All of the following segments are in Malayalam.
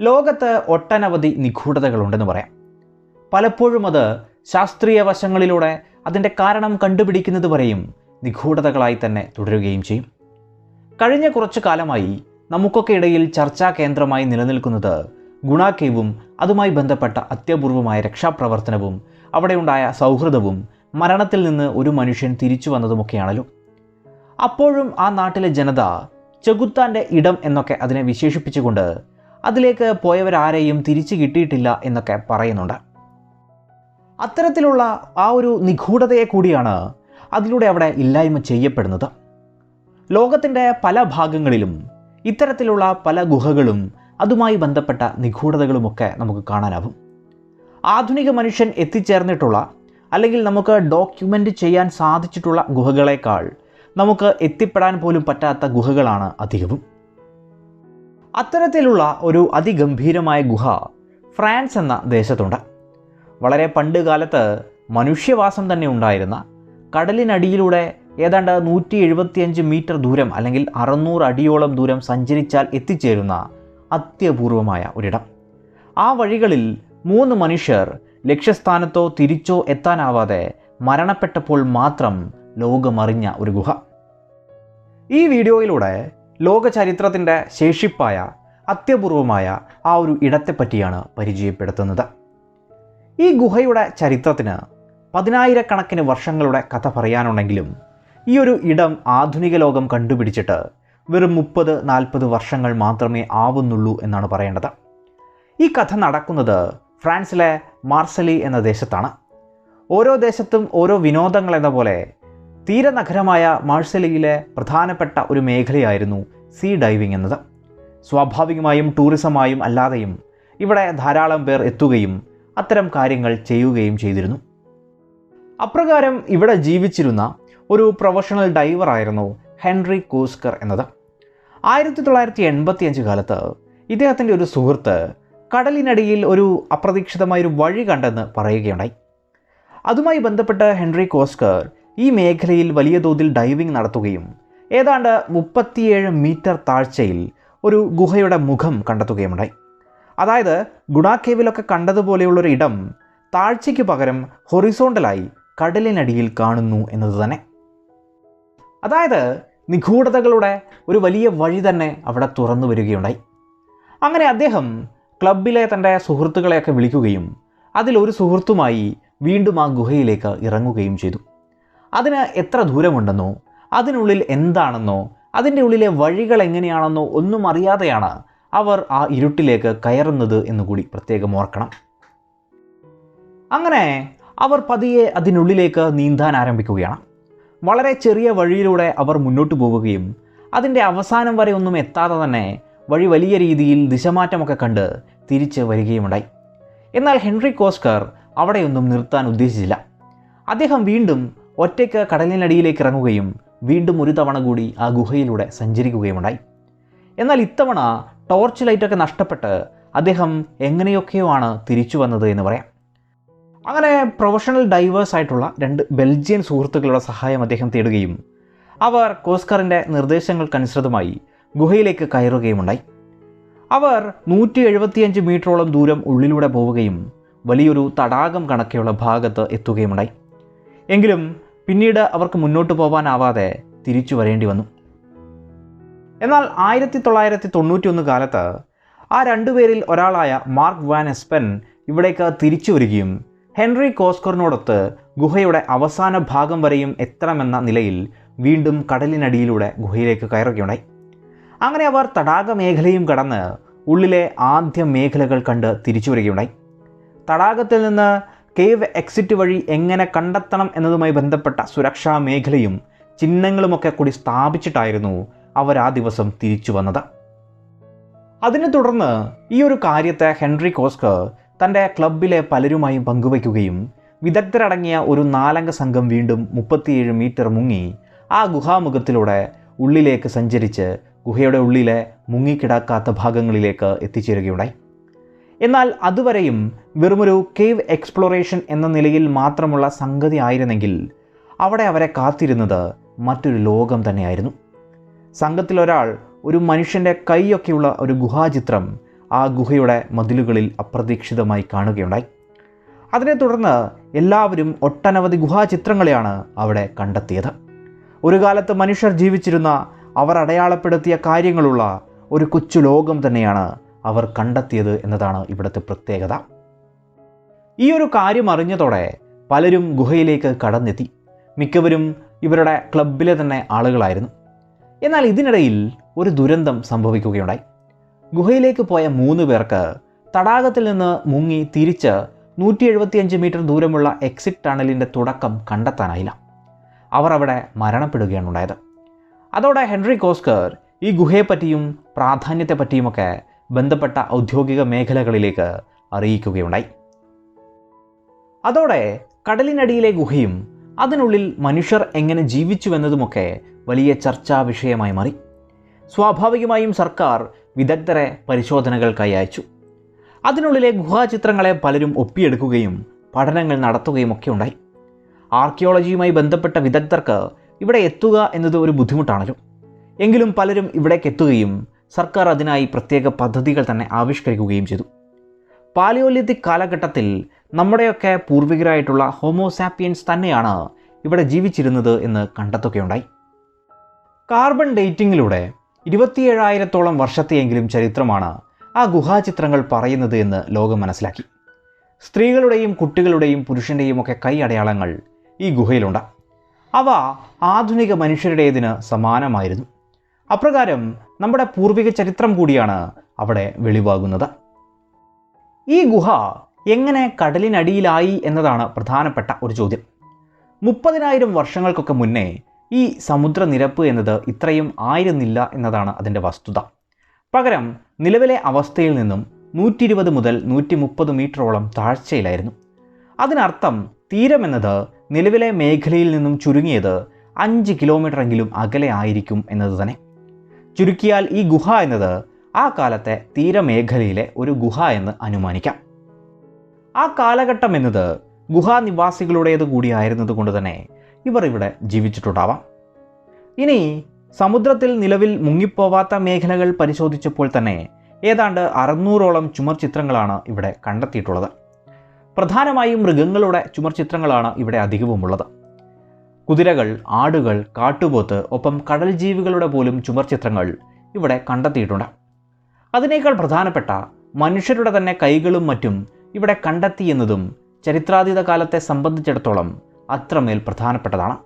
ലോകത്ത് ഒട്ടനവധി നിഗൂഢതകളുണ്ടെന്ന് പറയാം. പലപ്പോഴും അത് ശാസ്ത്രീയ വശങ്ങളിലൂടെ അതിന്റെ കാരണം കണ്ടുപിടിക്കുന്നത് വരെയും നിഗൂഢതകളായി തന്നെ തുടരുകയും ചെയ്യും. കഴിഞ്ഞ കുറച്ചു കാലമായി നമുക്കൊക്കെ ഇടയിൽ ചർച്ചാ കേന്ദ്രമായി നിലനിൽക്കുന്നത് ഗുണാക്കേവും അതുമായി ബന്ധപ്പെട്ട അത്യപൂർവമായ രക്ഷാപ്രവർത്തനവും അവിടെയുണ്ടായ സൗഹൃദവും മരണത്തിൽ നിന്ന് ഒരു മനുഷ്യൻ തിരിച്ചു വന്നതുമൊക്കെയാണല്ലോ. അപ്പോഴും ആ നാട്ടിലെ ജനത ചെകുത്താന്റെ ഇടം എന്നൊക്കെ അതിനെ വിശേഷിപ്പിച്ചുകൊണ്ട് അതിലേക്ക് പോയവരാരെയും തിരിച്ചു കിട്ടിയിട്ടില്ല എന്നൊക്കെ പറയുന്നുണ്ട്. അത്തരത്തിലുള്ള ആ ഒരു നിഗൂഢതയെ കൂടിയാണ് അതിലൂടെ അവിടെ ഇല്ലായ്മ ചെയ്യപ്പെടുന്നത്. ലോകത്തിന്റെ പല ഭാഗങ്ങളിലും ഇത്തരത്തിലുള്ള പല ഗുഹകളും അതുമായി ബന്ധപ്പെട്ട നിഗൂഢതകളുമൊക്കെ നമുക്ക് കാണാനാവും. ആധുനിക മനുഷ്യൻ എത്തിച്ചേർന്നിട്ടുള്ള അല്ലെങ്കിൽ നമുക്ക് ഡോക്യുമെന്റ് ചെയ്യാൻ സാധിച്ചിട്ടുള്ള ഗുഹകളേക്കാൾ നമുക്ക് എത്തിപ്പെടാൻ പോലും പറ്റാത്ത ഗുഹകളാണ് അധികവും. അത്തരത്തിലുള്ള ഒരു അതിഗംഭീരമായ ഗുഹ ഫ്രാൻസ് എന്ന ദേശത്തുണ്ട്. വളരെ പണ്ട് കാലത്ത് മനുഷ്യവാസം തന്നെ ഉണ്ടായിരുന്ന കടലിനടിയിലൂടെ ഏതാണ്ട് നൂറ്റി എഴുപത്തിയഞ്ച് മീറ്റർ ദൂരം അല്ലെങ്കിൽ അറുന്നൂറ് അടിയോളം ദൂരം സഞ്ചരിച്ചാൽ എത്തിച്ചേരുന്ന അത്യപൂർവമായ ഒരിടം. ആ വഴികളിൽ മൂന്ന് മനുഷ്യർ ലക്ഷ്യസ്ഥാനത്തോ തിരിച്ചോ എത്താനാവാതെ മരണപ്പെട്ടപ്പോൾ മാത്രം ലോകമറിഞ്ഞ ഒരു ഗുഹ. ഈ വീഡിയോയിലൂടെ ലോക ചരിത്രത്തിന്റെ ശേഷിപ്പായ അത്യപൂർവമായ ആ ഒരു ഇടത്തെപ്പറ്റിയാണ് പരിചയപ്പെടുത്തുന്നത്. ഈ ഗുഹയുടെ ചരിത്രത്തിന് പതിനായിരക്കണക്കിന് വർഷങ്ങളുടെ കഥ പറയാനുണ്ടെങ്കിലും ഈ ഒരു ഇടം ആധുനിക ലോകം കണ്ടുപിടിച്ചിട്ട് വെറും മുപ്പത് നാൽപ്പത് വർഷങ്ങൾ മാത്രമേ ആവുന്നുള്ളൂ എന്നാണ് പറയേണ്ടത്. ഈ കഥ നടക്കുന്നത് ഫ്രാൻസിലെ മാർസലി എന്ന ദേശത്താണ്. ഓരോ ദേശത്തും ഓരോ വിനോദങ്ങൾ എന്ന പോലെ തീരനഗരമായ മാഴ്സലയിലെ പ്രധാനപ്പെട്ട ഒരു മേഖലയായിരുന്നു സീ ഡൈവിംഗ് എന്നത്. സ്വാഭാവികമായും ടൂറിസമായും അല്ലാതെയും ഇവിടെ ധാരാളം പേർ എത്തുകയും അത്തരം കാര്യങ്ങൾ ചെയ്യുകയും ചെയ്തിരുന്നു. അപ്രകാരം ഇവിടെ ജീവിച്ചിരുന്ന ഒരു പ്രൊഫഷണൽ ഡൈവറായിരുന്നു ഹെൻറി കൂസ്കർ എന്നത്. ആയിരത്തി തൊള്ളായിരത്തി എൺപത്തിയഞ്ച് കാലത്ത് ഇദ്ദേഹത്തിന്റെ ഒരു സുഹൃത്ത് കടലിനടിയിൽ ഒരു അപ്രതീക്ഷിതമായൊരു വഴി കണ്ടെന്ന് പറയുകയുണ്ടായി. അതുമായി ബന്ധപ്പെട്ട് ഹെൻറി കോസ്കർ ഈ മേഖലയിൽ വലിയ തോതിൽ ഡൈവിംഗ് നടത്തുകയും ഏതാണ്ട് മുപ്പത്തിയേഴ് മീറ്റർ താഴ്ചയിൽ ഒരു ഗുഹയുടെ മുഖം കണ്ടെത്തുകയുണ്ടായി അതായത് ഗുണാക്കേവിലൊക്കെ കണ്ടതുപോലെയുള്ളൊരു ഇടം താഴ്ചയ്ക്ക് പകരം ഹൊറിസോണ്ടലായി കടലിനടിയിൽ കാണുന്നു എന്നത് തന്നെ. അതായത് നിഗൂഢതകളുടെ ഒരു വലിയ വഴി തന്നെ അവിടെ തുറന്നു വരികയുണ്ടായി. അങ്ങനെ അദ്ദേഹം ക്ലബിലെ തന്റെ സുഹൃത്തുക്കളെയൊക്കെ വിളിക്കുകയും അതിലൊരു സുഹൃത്തുമായി വീണ്ടും ആ ഗുഹയിലേക്ക് ഇറങ്ങുകയും ചെയ്തു. അതിന് എത്ര ദൂരമുണ്ടെന്നോ അതിനുള്ളിൽ എന്താണെന്നോ അതിന്റെ ഉള്ളിലെ വഴികൾ എങ്ങനെയാണെന്നോ ഒന്നും അറിയാതെയാണ് അവർ ആ ഇരുട്ടിലേക്ക് കയറുന്നത് എന്നുകൂടി പ്രത്യേകം ഓർക്കണം. അങ്ങനെ അവർ പതിയെ അതിനുള്ളിലേക്ക് നീന്താൻ ആരംഭിക്കുകയാണ്. വളരെ ചെറിയ വഴിയിലൂടെ അവർ മുന്നോട്ട് പോവുകയും അതിന്റെ അവസാനം വരെ ഒന്നും എത്താതെ തന്നെ വഴി വലിയ രീതിയിൽ ദിശമാറ്റമൊക്കെ കണ്ട് തിരിച്ച് വരികയുമുണ്ടായി. എന്നാൽ ഹെൻറി കോസ്കർ അവിടെയൊന്നും നിർത്താൻ ഉദ്ദേശിച്ചില്ല. അദ്ദേഹം വീണ്ടും ഒറ്റയ്ക്ക് കടലിനടിയിലേക്ക് ഇറങ്ങുകയും വീണ്ടും ഒരു തവണ കൂടി ആ ഗുഹയിലൂടെ സഞ്ചരിക്കുകയുമുണ്ടായി. എന്നാൽ ഇത്തവണ ടോർച്ച് ലൈറ്റൊക്കെ നഷ്ടപ്പെട്ട് അദ്ദേഹം എങ്ങനെയൊക്കെയോ ആണ് തിരിച്ചു വന്നത് എന്ന് പറയാം. അങ്ങനെ പ്രൊഫഷണൽ ഡൈവേഴ്സ് ആയിട്ടുള്ള രണ്ട് ബെൽജിയൻ സുഹൃത്തുക്കളുടെ സഹായം അദ്ദേഹം തേടുകയും അവർ കോസ്കറിന്റെ നിർദ്ദേശങ്ങൾക്കനുസൃതമായി ഗുഹയിലേക്ക് കയറുകയുമുണ്ടായി. അവർ നൂറ്റി എഴുപത്തിയഞ്ച് മീറ്ററോളം ദൂരം ഉള്ളിലൂടെ പോവുകയും വലിയൊരു തടാകം കണക്കെയുള്ള ഭാഗത്ത് എത്തുകയുമുണ്ടായി. എങ്കിലും പിന്നീട് അവർക്ക് മുന്നോട്ട് പോകാനാവാതെ തിരിച്ചു വരേണ്ടി വന്നു. എന്നാൽ ആയിരത്തി തൊള്ളായിരത്തി തൊണ്ണൂറ്റി ഒന്ന് കാലത്ത് ആ രണ്ടുപേരിൽ ഒരാളായ മാർക്ക് വാൻ എസ്പെൻ ഇവിടേക്ക് തിരിച്ചു വരികയും ഹെൻറി കോസ്കറിനോടൊത്ത് ഗുഹയുടെ അവസാന ഭാഗം വരെയും എത്തണമെന്ന നിലയിൽ വീണ്ടും കടലിനടിയിലൂടെ ഗുഹയിലേക്ക് കയറുകയുണ്ടായി. അങ്ങനെ അവർ തടാക മേഖലയും കടന്ന് ഉള്ളിലെ ആദ്യ മേഖലകൾ കണ്ട് തിരിച്ചു വരികയുണ്ടായി. തടാകത്തിൽ നിന്ന് കേവ് എക്സിറ്റ് വഴി എങ്ങനെ കണ്ടെത്തണം എന്നതുമായി ബന്ധപ്പെട്ട സുരക്ഷാ മേഖലയും ചിഹ്നങ്ങളുമൊക്കെ കൂടി സ്ഥാപിച്ചിട്ടായിരുന്നു അവർ ആ ദിവസം തിരിച്ചു വന്നത്. അതിനെ തുടർന്ന് ഈ ഒരു കാര്യത്തെ ഹെൻറി കോസ്കർ തന്റെ ക്ലബിലെ പലരുമായും പങ്കുവയ്ക്കുകയും വിദഗ്ധരടങ്ങിയ ഒരു നാലംഗ സംഘം വീണ്ടും മുപ്പത്തിയേഴ് മീറ്റർ മുങ്ങി ആ ഗുഹാമുഖത്തിലൂടെ ഉള്ളിലേക്ക് സഞ്ചരിച്ച് ഗുഹയുടെ ഉള്ളിലെ മുങ്ങിക്കിടക്കാത്ത ഭാഗങ്ങളിലേക്ക് എത്തിച്ചേരുകയുണ്ടായി. എന്നാൽ അതുവരെയും വെറുമൊരു കേവ് എക്സ്പ്ലോറേഷൻ എന്ന നിലയിൽ മാത്രമുള്ള സംഗതി ആയിരുന്നെങ്കിൽ അവിടെ അവരെ കാത്തിരുന്നത് മറ്റൊരു ലോകം തന്നെയായിരുന്നു. സംഘത്തിലൊരാൾ ഒരു മനുഷ്യന്റെ കൈയൊക്കെയുള്ള ഒരു ഗുഹാചിത്രം ആ ഗുഹയുടെ മതിലുകളിൽ അപ്രതീക്ഷിതമായി കാണുകയുണ്ടായി. അതിനെ തുടർന്ന് എല്ലാവരും ഒട്ടനവധി ഗുഹാചിത്രങ്ങളെയാണ് അവിടെ കണ്ടെത്തിയത്. ഒരു കാലത്ത് മനുഷ്യർ ജീവിച്ചിരുന്ന അവർ അടയാളപ്പെടുത്തിയ കാര്യങ്ങളുള്ള ഒരു കൊച്ചു ലോകം തന്നെയാണ് അവർ കണ്ടെത്തിയത് എന്നതാണ് ഇവിടുത്തെ പ്രത്യേകത. ഈ ഒരു കാര്യം അറിഞ്ഞതോടെ പലരും ഗുഹയിലേക്ക് കടന്നെത്തി. മിക്കവരും ഇവരുടെ ക്ലബിലെ തന്നെ ആളുകളായിരുന്നു. എന്നാൽ ഇതിനിടയിൽ ഒരു ദുരന്തം സംഭവിക്കുകയുണ്ടായി. ഗുഹയിലേക്ക് പോയ മൂന്ന് പേർക്ക് തടാകത്തിൽ നിന്ന് മുങ്ങി തിരിച്ച് നൂറ്റി എഴുപത്തിയഞ്ച് മീറ്റർ ദൂരമുള്ള എക്സിറ്റ് ടണലിന്റെ തുടക്കം കണ്ടെത്താനായില്ല. അവർ അവിടെ മരണപ്പെടുകയാണ് ഉണ്ടായത്. അതോടെ ഹെൻറി കോസ്കർ ഈ ഗുഹയെപ്പറ്റിയും പ്രാധാന്യത്തെപ്പറ്റിയുമൊക്കെ ബന്ധപ്പെട്ട ഔദ്യോഗിക മേഖലകളിലേക്ക് അറിയിക്കുകയുണ്ടായി. അതോടെ കടലിനടിയിലെ ഗുഹയും അതിനുള്ളിൽ മനുഷ്യർ എങ്ങനെ ജീവിച്ചുവെന്നതുമൊക്കെ വലിയ ചർച്ചാ വിഷയമായി മാറി. സ്വാഭാവികമായും സർക്കാർ വിദഗ്ധരെ പരിശോധനകൾക്കായി അയച്ചു അതിനുള്ളിലെ ഗുഹാചിത്രങ്ങളെ പലരും ഒപ്പിയെടുക്കുകയും പഠനങ്ങൾ നടത്തുകയും ഒക്കെ ഉണ്ടായി. ആർക്കിയോളജിയുമായി ബന്ധപ്പെട്ട വിദഗ്ധർക്ക് ഇവിടെ എത്തുക എന്നത് ഒരു ബുദ്ധിമുട്ടാണല്ലോ. എങ്കിലും പലരും ഇവിടേക്ക് എത്തുകയും സർക്കാർ അതിനായി പ്രത്യേക പദ്ധതികൾ തന്നെ ആവിഷ്കരിക്കുകയും ചെയ്തു. പാലിയോലിത്തിക് കാലഘട്ടത്തിൽ നമ്മുടെയൊക്കെ പൂർവികരായിട്ടുള്ള ഹോമോസാപ്പിയൻസ് തന്നെയാണ് ഇവിടെ ജീവിച്ചിരുന്നത് എന്ന് കണ്ടെത്തുകയുണ്ടായി. കാർബൺ ഡേറ്റിങ്ങിലൂടെ ഇരുപത്തിയേഴായിരത്തോളം വർഷത്തെയെങ്കിലും ചരിത്രമാണ് ആ ഗുഹാചിത്രങ്ങൾ പറയുന്നത് എന്ന് ലോകം മനസ്സിലാക്കി. സ്ത്രീകളുടെയും കുട്ടികളുടെയും പുരുഷന്റെയും ഒക്കെ കൈ അടയാളങ്ങൾ ഈ ഗുഹയിലുണ്ട്. അവ ആധുനിക മനുഷ്യരുടേതിന് സമാനമായിരുന്നു. അപ്രകാരം നമ്മുടെ പൂർവിക ചരിത്രം കൂടിയാണ് അവിടെ വെളിവാകുന്നത്. ഈ ഗുഹ എങ്ങനെ കടലിനടിയിലായി എന്നതാണ് പ്രധാനപ്പെട്ട ഒരു ചോദ്യം. മുപ്പതിനായിരം വർഷങ്ങൾക്കൊക്കെ മുന്നേ ഈ സമുദ്രനിരപ്പ് എന്നത് ഇത്രയും ആയിരുന്നില്ല എന്നതാണ് അതിന്റെ വസ്തുത. പകരം നിലവിലെ അവസ്ഥയിൽ നിന്നും നൂറ്റി ഇരുപത് മുതൽ നൂറ്റി മുപ്പത് മീറ്ററോളം താഴ്ചയിലായിരുന്നു. അതിനർത്ഥം തീരം തീരമെന്നത് നിലവിലെ മേഖലയിൽ നിന്നും ചുരുങ്ങിയത് അഞ്ച് കിലോമീറ്ററെങ്കിലും അകലെ ആയിരിക്കും എന്നത് തന്നെ. ചുരുക്കിയാൽ ഈ ഗുഹ എന്നത് ആ കാലത്തെ തീരമേഖലയിലെ ഒരു ഗുഹ എന്ന് അനുമാനിക്കാം. ആ കാലഘട്ടം എന്നത് ഗുഹാനിവാസികളുടേത് കൂടിയായിരുന്നത് കൊണ്ട് തന്നെ ഇവർ ഇവിടെ ജീവിച്ചിട്ടുണ്ടാവാം. ഇനി സമുദ്രത്തിൽ നിലവിൽ മുങ്ങിപ്പോവാത്ത മേഖലകൾ പരിശോധിച്ചപ്പോൾ തന്നെ ഏതാണ്ട് അറുന്നൂറോളം ചുമർ ചിത്രങ്ങളാണ് ഇവിടെ കണ്ടെത്തിയിട്ടുള്ളത്. പ്രധാനമായും മൃഗങ്ങളുടെ ചുമർ ചിത്രങ്ങളാണ് ഇവിടെ അധികവുമുള്ളത്. കുതിരകൾ ആടുകൾ കാട്ടുപോത്ത് ഒപ്പം കടൽ ജീവികളുടെ പോലും ചുമർ ചിത്രങ്ങൾ ഇവിടെ കണ്ടെത്തിയിട്ടുണ്ട്. അതിനേക്കാൾ പ്രധാനപ്പെട്ട മനുഷ്യരുടെ തന്നെ കൈകളും മറ്റും ഇവിടെ കണ്ടെത്തിയെന്നതും ചരിത്രാതീത കാലത്തെ സംബന്ധിച്ചിടത്തോളം അത്രമേൽ പ്രധാനപ്പെട്ടതാണ്.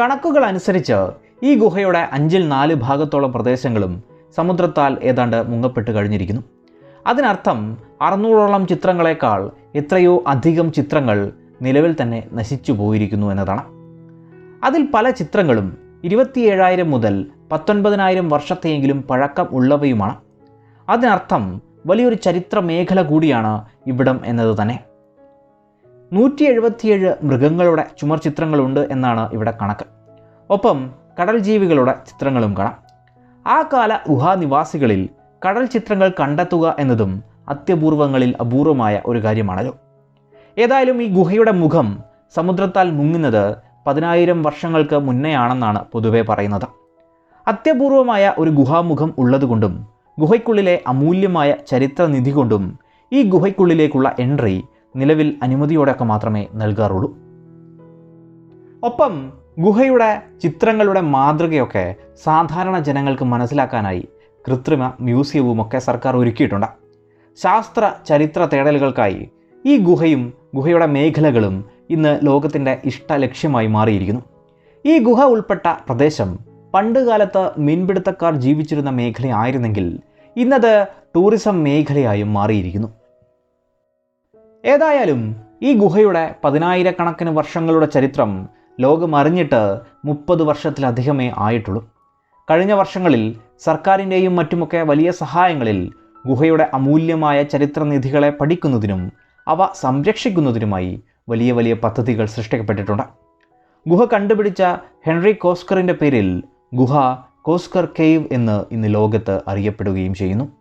കണക്കുകൾ അനുസരിച്ച് ഈ ഗുഹയുടെ അഞ്ചിൽ നാല് ഭാഗത്തോളം പ്രദേശങ്ങളും സമുദ്രത്താൽ ഏതാണ്ട് മുങ്ങപ്പെട്ട് കഴിഞ്ഞിരിക്കുന്നു. അതിനർത്ഥം അറുന്നൂറോളം ചിത്രങ്ങളെക്കാൾ എത്രയോ അധികം ചിത്രങ്ങൾ നിലവിൽ തന്നെ നശിച്ചു പോയിരിക്കുന്നു എന്നതാണ്. അതിൽ പല ചിത്രങ്ങളും ഇരുപത്തിയേഴായിരം മുതൽ പത്തൊൻപതിനായിരം വർഷത്തെയെങ്കിലും പഴക്കം ഉള്ളവയുമാണ്. അതിനർത്ഥം വലിയൊരു ചരിത്ര മേഖല കൂടിയാണ് ഇവിടം എന്നത് തന്നെ. നൂറ്റി എഴുപത്തിയേഴ് മൃഗങ്ങളുടെ ചുമർ ചിത്രങ്ങളുണ്ട് എന്നാണ് ഇവിടെ കണക്ക്. ഒപ്പം കടൽ ജീവികളുടെ ചിത്രങ്ങളും കാണാം. ആ കാല ഗുഹാനിവാസികളിൽ കടൽ ചിത്രങ്ങൾ കണ്ടെത്തുക എന്നതും അത്യപൂർവങ്ങളിൽ അപൂർവമായ ഒരു കാര്യമാണല്ലോ. ഏതായാലും ഈ ഗുഹയുടെ മുഖം സമുദ്രത്താൽ മുങ്ങുന്നത് പതിനായിരം വർഷങ്ങൾക്ക് മുന്നെയാണെന്നാണ് പൊതുവെ പറയുന്നത്. അത്യപൂർവമായ ഒരു ഗുഹാമുഖം ഉള്ളതുകൊണ്ടും ഗുഹയ്ക്കുള്ളിലെ അമൂല്യമായ ചരിത്രനിധി കൊണ്ടും ഈ ഗുഹയ്ക്കുള്ളിലേക്കുള്ള എൻട്രി നിലവിൽ അനുമതിയോടെയൊക്കെ മാത്രമേ നൽകാറുള്ളൂ. ഒപ്പം ഗുഹയുടെ ചിത്രങ്ങളുടെ മാതൃകയൊക്കെ സാധാരണ ജനങ്ങൾക്ക് മനസ്സിലാക്കാനായി കൃത്രിമ മ്യൂസിയവും ഒക്കെ സർക്കാർ ഒരുക്കിയിട്ടുണ്ട്. ശാസ്ത്ര ചരിത്ര തേടലുകൾക്കായി ഈ ഗുഹയും ഗുഹയുടെ മേഖലകളും ഇന്ന് ലോകത്തിന്റെ ഇഷ്ട ലക്ഷ്യമായി മാറിയിരിക്കുന്നു. ഈ ഗുഹ ഉൾപ്പെട്ട പ്രദേശം പണ്ടുകാലത്ത് മീൻപിടുത്തക്കാർ ജീവിച്ചിരുന്ന മേഖലയായിരുന്നെങ്കിൽ ഇന്നത് ടൂറിസം മേഖലയായും മാറിയിരിക്കുന്നു. ഏതായാലും ഈ ഗുഹയുടെ പതിനായിരക്കണക്കിന് വർഷങ്ങളുടെ ചരിത്രം ലോകം അറിഞ്ഞിട്ട് മുപ്പത് വർഷത്തിലധികമേ ആയിട്ടുള്ളൂ. കഴിഞ്ഞ വർഷങ്ങളിൽ സർക്കാരിന്റെയും മറ്റുമൊക്കെ വലിയ സഹായങ്ങളിൽ ഗുഹയുടെ അമൂല്യമായ ചരിത്രനിധികളെ പഠിക്കുന്നതിനും അവ സംരക്ഷിക്കുന്നതിനുമായി വലിയ വലിയ പദ്ധതികൾ സൃഷ്ടിക്കപ്പെട്ടിട്ടുണ്ട്. ഗുഹ കണ്ടുപിടിച്ച ഹെൻറി കോസ്കറിന്റെ പേരിൽ ഗുഹ കോസ്കർ കേവ് എന്ന് ഇന്ന് ലോകത്ത് അറിയപ്പെടുകയും ചെയ്യുന്നു.